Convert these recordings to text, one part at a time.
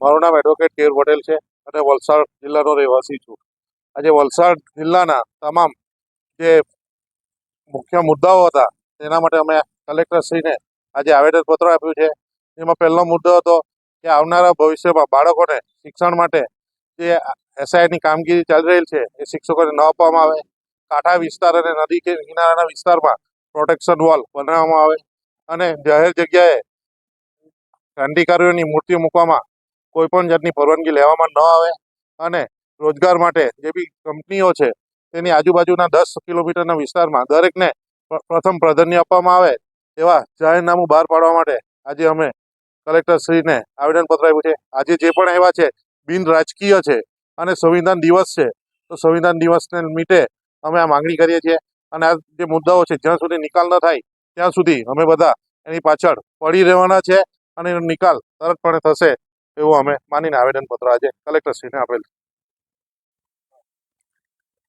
મારું નામ advocate care Patel છે અને વલસાડ જિલ્લાનો રહેવાસી છું. આજે વલસાડ જિલ્લાના તમામ જે મુખ્ય મુદ્દાઓ હતા તેના માટે અમે કલેક્ટરશ્રીને આજે આવેદનપત્ર આપ્યું છે. એમાં પહેલો મુદ્દો હતો કે આવનારા ભવિષ્યમાં બાળકોને શિક્ષણ માટે જે એસઆઈની કામગીરી ચાલી રહેલ છે એ શિક્ષકોને ન આપવામાં આવે. કાંઠા વિસ્તાર અને નદી કે કિનારાના વિસ્તારમાં પ્રોટેક્શન વોલ બનાવવામાં આવે. અને જાહેર જગ્યાએ ક્રાંતિકારીઓની મૂર્તિઓ મૂકવામાં કોઈ પણ જાતની પરવાનગી લેવામાં ન આવે અને રોજગાર માટે જે બી કંપનીઓ છે, તેની આજુબાજુના દસ કિલોમીટરના વિસ્તારમાં દરેકને પ્રથમ પ્રાધાન્ય આપવામાં આવે એવા જાહેરનામું બહાર પાડવા માટે આજે અમે કલેક્ટરશ્રીને આવેદનપત્ર આપ્યું છે. આજે જે પણ આવ્યા છે, બિન રાજકીય છે અને સંવિધાન દિવસ છે, તો સંવિધાન દિવસને નિમિત્તે અમે આ માંગણી કરીએ છીએ. અને આ જે મુદ્દાઓ છે, જ્યાં સુધી નિકાલ ન થાય ત્યાં સુધી અમે બધા એની પાછળ પડી રહેવાના છે અને એનો નિકાલ તરતપણે થશે એવું અમે માનીને આવેદનપત્ર આજે કલેક્ટરશ્રીને આપેલ.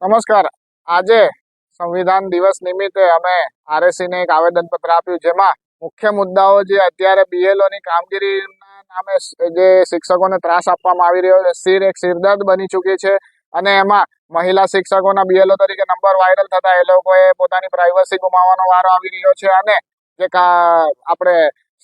નમસ્કાર આજે સંવિધાન દિવસ નિમિત્તે અમે આરએસસીને એક આવેદનપત્ર આપ્યું જેમાં મુખ્ય મુદ્દાઓ જે અત્યારે બીએલઓની કામગીરીના નામે જે શિક્ષકોને ત્રાસ આપવામાં આવી રહ્યો છે, સિર એક સિરદર્દ બની ચૂકી છે અને એમાં મહિલા શિક્ષકોના બીએલઓ તરીકે નંબર વાયરલ થતા એ લોકોએ પોતાની પ્રાઇવસી ગુમાવવાનો વારો આવી રહ્યો છે અને જે આપણે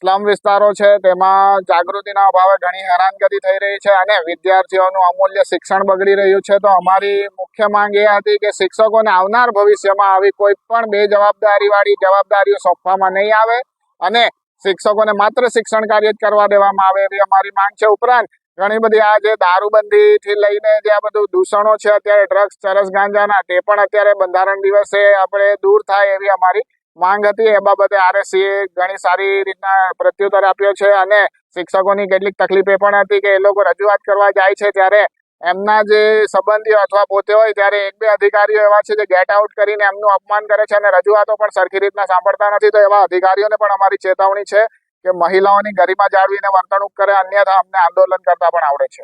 સ્લમ વિસ્તારો છે તેમાં જાગૃતિના અભાવે ઘણી હેરાનગતિ થઈ રહી છે અને વિદ્યાર્થીઓનું અમૂલ્ય શિક્ષણ બગડી રહ્યું છે. તો અમારી મુખ્ય માંગ એ હતી કે શિક્ષકોને આવનાર ભવિષ્યમાં આવી કોઈ પણ બે જવાબદારી વાળી જવાબદારીઓ સોંપવામાં નહીં આવે અને શિક્ષકોને માત્ર શિક્ષણ કાર્ય જ કરવા દેવામાં આવે એવી અમારી માંગ છે. ઉપરાંત ઘણી બધી આ જે દારૂબંધી થી લઈને જે બધું દૂષણો છે અત્યારે ડ્રગ્સ ચરસ, ગાંજાના, તે પણ અત્યારે બંધારણ દિવસે આપણે દૂર થાય એવી અમારી માંગ હતી. એ બાબતે આરએસસીએ ઘણી સારી રીતના પ્રત્યુત્તર આપ્યો છે અને શિક્ષકોની કેટલીક તકલીફ પણ હતી કે એ લોકો રજૂઆત કરવા જાય છે ત્યારે એમના જે સંબંધીઓ અથવા પોતે હોય ત્યારે એક બે અધિકારીઓ એવા છે જે ગેટ આઉટ કરીને એમનું અપમાન કરે છે અને રજૂઆતો પણ સરખી રીતના સાંભળતા નથી. તો એવા અધિકારીઓને પણ અમારી ચેતવણી છે. કે મહિલાઓની ગરિમા જાળવીને વર્તણૂક કરે અન્યથા અમને આંદોલન કરતા પણ આવડે છે.